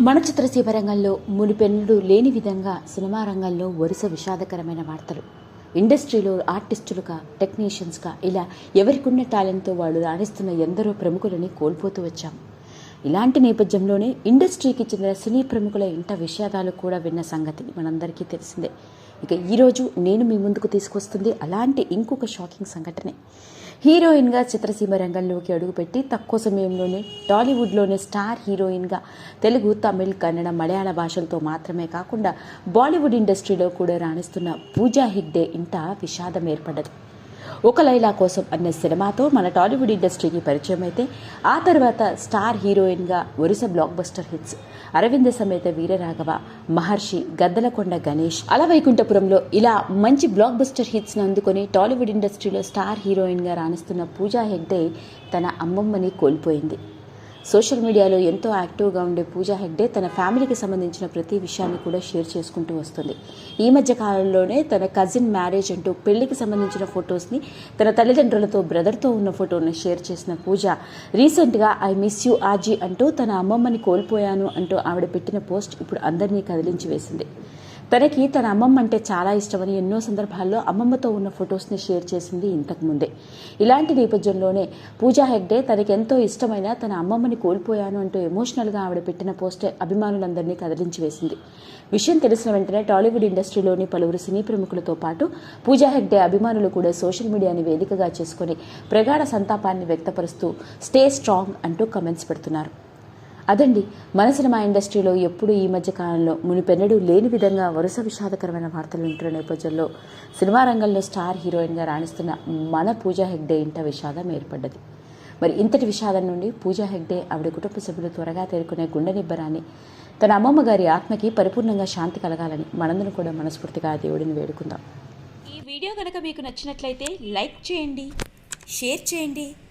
మన చిత్రసీమ రంగంలో మునిపెన్నుడు లేని విధంగా సినిమా రంగంలో వరుస విషాదకరమైన వార్తలు. ఇండస్ట్రీలో ఆర్టిస్టులుగా టెక్నీషియన్స్గా ఇలా ఎవరికున్న టాలెంట్తో వాళ్ళు రాణిస్తున్న ఎందరో ప్రముఖులని కోల్పోతూ వచ్చాం. ఇలాంటి నేపథ్యంలోనే ఇండస్ట్రీకి చెందిన సినీ ప్రముఖుల ఇంట విషాదాలు కూడా విన్న సంగతి మనందరికీ తెలిసిందే. ఇక ఈరోజు నేను మీ ముందుకు తీసుకొస్తుంది అలాంటి ఇంకొక షాకింగ్ సంఘటనే. హీరోయిన్గా చిత్రసీమ రంగంలోకి అడుగుపెట్టి తక్కువ సమయంలోనే టాలీవుడ్లోనే స్టార్ హీరోయిన్గా తెలుగు తమిళ్ కన్నడ మలయాళ భాషలతో మాత్రమే కాకుండా బాలీవుడ్ ఇండస్ట్రీలో కూడా రాణిస్తున్న పూజా హెగ్డే ఇంట విషాదం ఏర్పడ్డది. ఒక లైలా కోసం అనే సినిమాతో మన టాలీవుడ్ ఇండస్ట్రీకి పరిచయం అయితే ఆ తర్వాత స్టార్ హీరోయిన్గా వరుస block buster hits. Aravinda Sametha Veeraraghava మహర్షి గద్దలకొండ గణేష్. అలవైకుంఠపురంలో ఇలా మంచి బ్లాక్ బస్టర్ హిట్స్ను అందుకొని టాలీవుడ్ ఇండస్ట్రీలో స్టార్ హీరోయిన్గా రాణిస్తున్న పూజా హెగ్డే తన అమ్మమ్మని కోల్పోయింది. సోషల్ మీడియాలో ఎంతో యాక్టివ్గా ఉండే పూజా హెగ్డే తన ఫ్యామిలీకి సంబంధించిన ప్రతి విషయాన్ని కూడా షేర్ చేసుకుంటూ వస్తుంది. ఈ మధ్య కాలంలోనే తన కజిన్ మ్యారేజ్ అంటూ పెళ్ళికి సంబంధించిన ఫొటోస్ని తన తల్లిదండ్రులతో బ్రదర్తో ఉన్న ఫోటోని షేర్ చేసిన పూజ. రీసెంట్గా ఐ మిస్ యూ ఆజీ అంటూ తన అమ్మమ్మని కోల్పోయాను అంటూ ఆవిడ పెట్టిన పోస్ట్ ఇప్పుడు అందరినీ కదిలించి వేసింది. తనకి తన అమ్మమ్మ అంటే చాలా ఇష్టమని ఎన్నో సందర్భాల్లో అమ్మమ్మతో ఉన్న ఫొటోస్ని షేర్ చేసింది ఇంతకు ముందే ఇలాంటి నేపథ్యంలోనే పూజా హెగ్డే తనకి ఎంతో ఇష్టమైన తన అమ్మమ్మని కోల్పోయాను అంటూ ఎమోషనల్గా ఆవిడ పెట్టిన పోస్ట్ అభిమానులందరినీ కదిలించి వేసింది. విషయం తెలిసిన వెంటనే టాలీవుడ్ ఇండస్ట్రీలోని పలువురు సినీ ప్రముఖులతో పాటు పూజా హెగ్డే అభిమానులు కూడా సోషల్ మీడియాని వేదికగా చేసుకుని ప్రగాఢ సంతాపాన్ని వ్యక్తపరుస్తూ స్టే స్ట్రాంగ్ అంటూ కమెంట్స్ పెడుతున్నారు. అదండి మన సినిమా ఇండస్ట్రీలో ఎప్పుడు ఈ మధ్య కాలంలో మునిపెన్నడూ లేని విధంగా వరుస విషాదకరమైన వార్తలు వింటున్న నేపథ్యంలో సినిమా రంగంలో స్టార్ హీరోయిన్గా రాణిస్తున్న మన పూజా హెగ్డే ఇంట విషాదం ఏర్పడ్డది. మరి ఇంతటి విషాదం నుండి పూజా హెగ్డే ఆవిడ కుటుంబ సభ్యులు త్వరగా తేరుకునే గుండె నిబ్బరాన్ని తన అమ్మమ్మ గారి ఆత్మకి పరిపూర్ణంగా శాంతి కలగాలని మనందరం కూడా మనస్ఫూర్తిగా దేవుడిని వేడుకుందాం. ఈ వీడియో కనుక మీకు నచ్చినట్లయితే లైక్ చేయండి షేర్ చేయండి.